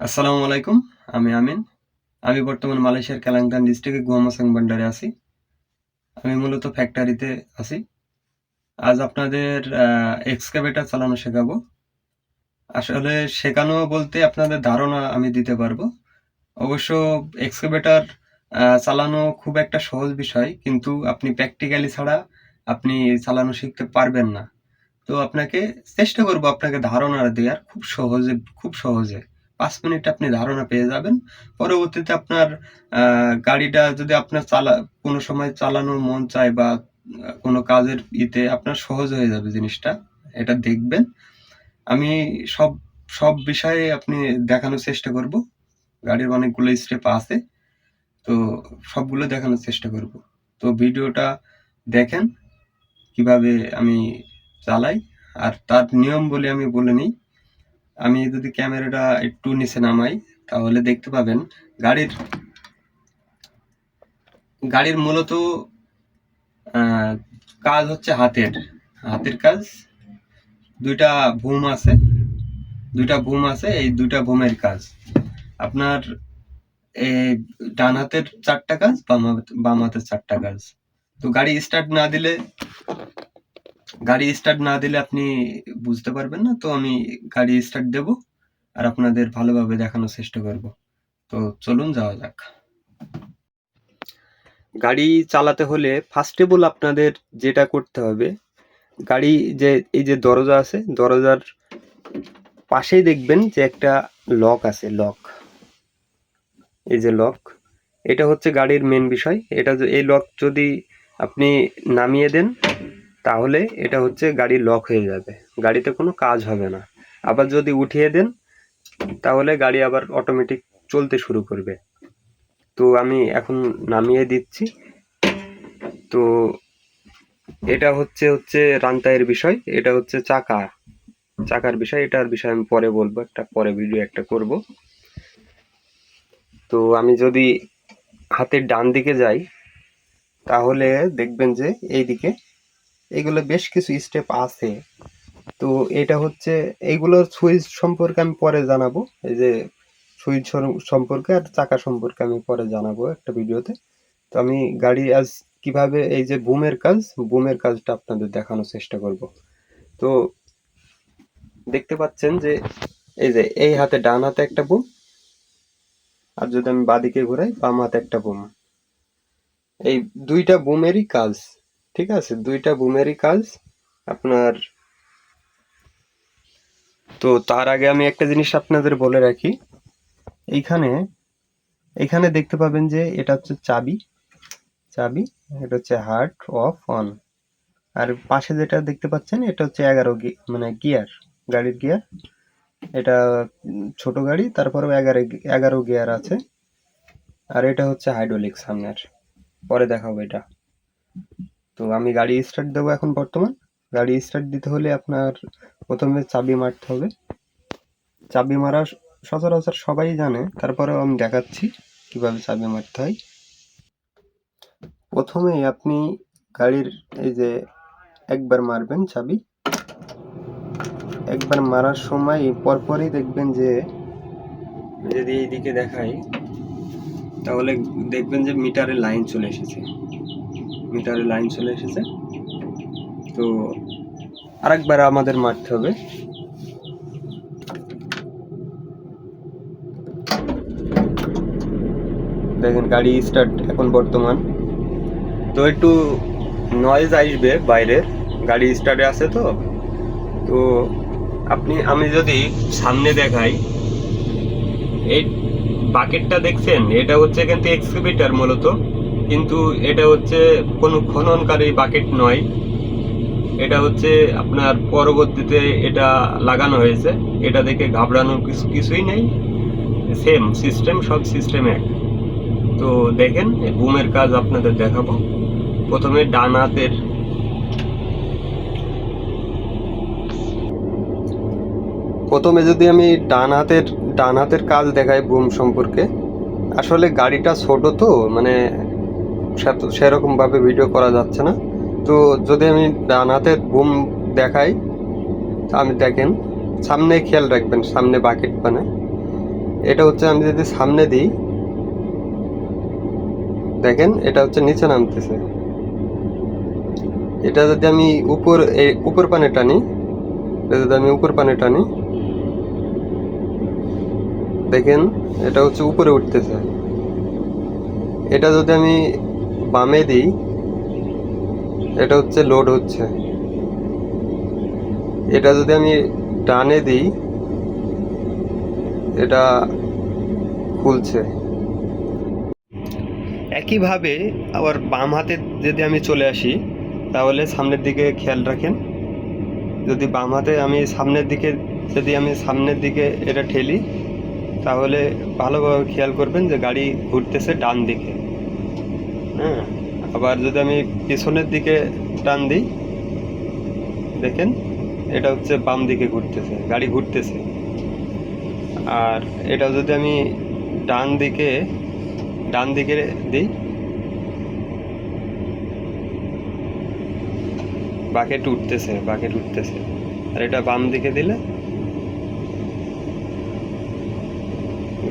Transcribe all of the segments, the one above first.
আসসালামু আলাইকুম, আমি আমিন। আমি বর্তমান মালয়েশিয়ার কালাংতান ডিস্ট্রিক্টে গুয়ামাসাং ভান্ডারে আছি। আমি মূলত ফ্যাক্টরিতে আছি। আজ আপনাদের এক্সকাভেটার চালানো শেখাবো। আসলে শেখানো বলতে আপনাদের ধারণা আমি দিতে পারব। অবশ্য এক্সকাভেটার চালানো খুব একটা সহজ বিষয়, কিন্তু আপনি প্র্যাকটিক্যালি ছাড়া আপনি চালানো শিখতে পারবেন না। তো আপনাকে চেষ্টা করব আপনাকে ধারণা দেওয়ার খুব সহজে খুব সহজে। পাঁচ মিনিট আপনি ধারণা পেয়ে যাবেন। পরবর্তীতে আপনার গাড়িটা যদি আপনার চালা, কোনো সময় চালানোর মন চায় বা কোনো কাজের ইতে আপনার সহজ হয়ে যাবে জিনিসটা, এটা দেখবেন। আমি সব সব বিষয়ে আপনি দেখানোর চেষ্টা করব। গাড়ির অনেকগুলো স্টেপ আছে, তো সবগুলো দেখানোর চেষ্টা করব। তো ভিডিওটা দেখেন কীভাবে আমি চালাই। আর তার নিয়ম বলে আমি বলে নিই। আমি যদি ক্যামেরাটা একটু নিচে নামাই, তাহলে দেখতে পাবেন গাড়ির গাড়ির মূলত কাজ হচ্ছে হাতের হাতের কাজ। দুইটা ভুম আছে, দুইটা ভুম আছে, এই দুইটা ভুমের কাজ। আপনার ডান হাতের চারটা কাজ, বাম হাতের চারটা কাজ। তো গাড়ি স্টার্ট না দিলে গাড়ি স্টার্ট না দিলে আপনি বুঝতে পারবেন না, তো আমি গাড়ি স্টার্ট দেব আর আপনাদের ভালোভাবে দেখানোর চেষ্টা করব। তো চলুন যাওয়া যাক। গাড়ি চালাতে হলে ফার্স্ট অফ অল আপনাদের যেটা করতে হবে, গাড়ি যে, এই যে দরজা আছে, দরজার পাশেই দেখবেন যে একটা লক আছে লক এই যে লক এটা হচ্ছে গাড়ির মেন বিষয়। এটা এই লক যদি আপনি নামিয়ে দেন তাহলে এটা হচ্ছে গাড়ি লক হয়ে যাবে। গাড়িতে কোনো কাজ হবে না। আবার যদি উঠিয়ে দেন, তাহলে গাড়ি আবার অটোমেটিক চলতে শুরু করবে। তো আমি এখন নামিয়ে দিচ্ছি। তো এটা হচ্ছে হচ্ছে রান্তায়ের বিষয়। এটা হচ্ছে চাকা। চাকার বিষয়, এটার বিষয় আমি পরে বলব। একটা পরে ভিডিও একটা করব। তো আমি যদি হাতের ডান দিকে যাই, তাহলে দেখবেন যে এইদিকে এগুলো বেশ কিছু স্টেপ আছে। তো এটা হচ্ছে, এইগুলোর সুইচ সম্পর্কে আমি পরে জানাব। এই যে সুইচ সম্পর্কে আর চাকা সম্পর্কে আমি পরে জানাব একটা ভিডিওতে। তো আমি গাড়ি আজ কীভাবে, এই যে বুমের কাজ, বুমের কাজটা আপনাদের দেখানোর চেষ্টা করব। তো দেখতে পাচ্ছেন যে, এই যে এই হাতে ডান হাতে একটা বুম, আর যদি আমি বাদিকে ঘুরাই, বাম হাতে একটা বুম। এই দুইটা বুমেরই কাজ। ঠিক আছে, দুইটা বুমেরই কাজ। আপনার, তো তার আগে আমি একটা জিনিস আপনাদের বলে রাখি। এইখানে এইখানে দেখতে পাবেন যে এটা হচ্ছে চাবি। চাবি, এটা হচ্ছে হার্ট অফ অন আর পাশে যেটা দেখতে পাচ্ছেন, এটা হচ্ছে এগারো মানে গিয়ার গাড়ির গিয়ার এটা ছোট গাড়ি, তারপরেও এগারো এগারো গিয়ার আছে। আর এটা হচ্ছে হাইড্রোলিক সামনের। পরে দেখাবো এটা। তো আমি গাড়ি স্টার্ট দেবো এখন বর্তমান। গাড়ি স্টার্ট দিতে হলে আপনার প্রথমে চাবি মারতে হবে। চাবি মারা সচরাচর সবাই জানে, তারপরেও আমি দেখাচ্ছি কীভাবে চাবি মারতে হয়। প্রথমেই আপনি গাড়ির এই যে একবার মারবেন চাবি। একবার মারার সময় পরপরই দেখবেন যে যদি এইদিকে দেখাই, তাহলে দেখবেন যে মিটারে লাইন চলে এসেছে। মিটারে লাইন চলে এসেছে। তো আরেকবার আমাদের মারতে হবে। দেখেন গাড়ি স্টার্ট এখন বর্তমান। তো একটু নয়েজ আসবে বাইরের। গাড়ি স্টার্টে আছে তো। তো আপনি, আমি যদি সামনে দেখাই, এই বাকেটটা দেখছেন? এটা হচ্ছে কিন্তু এক্সকিভেটার মূলত। কিন্তু এটা হচ্ছে কোনো খননকারী বাকেট নয়। এটা হচ্ছে আপনার পরবর্তীতে এটা লাগানো হয়েছে। এটা দেখে ঘাবড়ানোর কিছু, কিছুই নেই। সেম সিস্টেম সব সিস্টেম এক। তো দেখেন বুমের কাজ আপনাদের দেখাবো। প্রথমে ডান হাতের প্রথমে যদি আমি ডান হাতের ডান হাতের কাজ দেখাই বুম সম্পর্কে, আসলে গাড়িটা ছোট তো মানে সেরকমভাবে ভিডিও করা যাচ্ছে না। তো যদি আমি ডান হাতের বুম দেখাই আমি দেখেন, সামনে খেয়াল রাখবেন, সামনে বাকেট মানে। এটা হচ্ছে আমি যদি সামনে দিই, দেখেন, এটা হচ্ছে নিচে নামতেছে। এটা যদি আমি উপর, এই উপর পানে টানি, এটা যদি আমি উপর পানে টানি, দেখেন, এটা হচ্ছে উপরে উঠতেছে। এটা যদি আমি বামে দিই, এটা হচ্ছে লোড হচ্ছে। এটা যদি আমি ডানে দিই, এটা খুলছে। একইভাবে আবার বাম হাতে যদি আমি চলে আসি, তাহলে সামনের দিকে খেয়াল রাখেন। যদি বাম হাতে আমি সামনের দিকে, যদি আমি সামনের দিকে এটা ঠেলি, তাহলে ভালোভাবে খেয়াল করবেন যে গাড়ি ঘুরতেছে ডান দিকে। হ্যাঁ আবার যদি আমি পিছনের দিকে টান দিই, দেখেন, এটা হচ্ছে বাম দিকে ঘুরতেছে, গাড়ি ঘুরতেছে। আর এটা যদি আমি ডান দিকে ডান দিকে দিই বাকেট উঠতেছে বাকেট উঠতেছে। আর এটা বাম দিকে দিলে,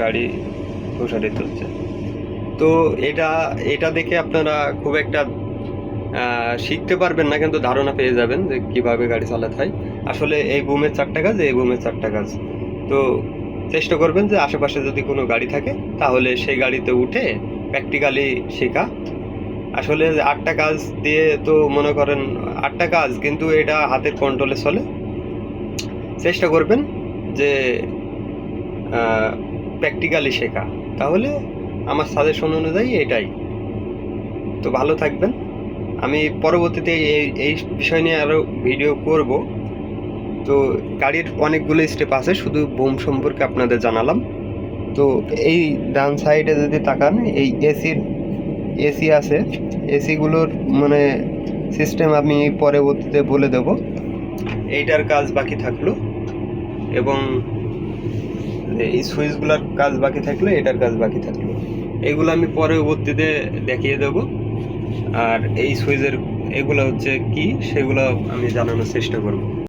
গাড়ি প্রসারিত হচ্ছে। তো এটা এটা দেখে আপনারা খুব একটা শিখতে পারবেন না, কিন্তু ধারণা পেয়ে যাবেন যে কীভাবে গাড়ি চালাতে হয়। আসলে এই বুমের চারটা কাজ এই বুমের চারটা কাজ তো চেষ্টা করবেন যে আশেপাশে যদি কোনো গাড়ি থাকে, তাহলে সেই গাড়িতে উঠে প্র্যাকটিক্যালি শেখা। আসলে আটটা কাজ দিয়ে তো মনে করেন আটটা কাজ কিন্তু এটা হাতের কন্ট্রোলে চলে। চেষ্টা করবেন যে প্র্যাকটিক্যালি শেখা। তাহলে আমার সাজেশন অনুযায়ী এটাই। তো ভালো থাকবেন। আমি পরবর্তীতে এই এই বিষয় নিয়ে আরও ভিডিও করব। তো গাড়ির অনেকগুলো স্টেপ আছে, শুধু বুম সম্পর্কে আপনাদের জানালাম। তো এই ডান সাইডে যদি তাকান, এই এসির এসি আছে। এসিগুলোর মানে সিস্টেম আমি পরবর্তীতে বলে দেব। এইটার কাজ বাকি থাকল। এবং এই সুইচগুলোর কাজ বাকি থাকলে, এটার কাজ বাকি থাকল। এগুলো আমি পরবর্তীতে দেখিয়ে দেব। আর এই সুইচের, এগুলো হচ্ছে কি, সেগুলো আমি জানানোর চেষ্টা করব।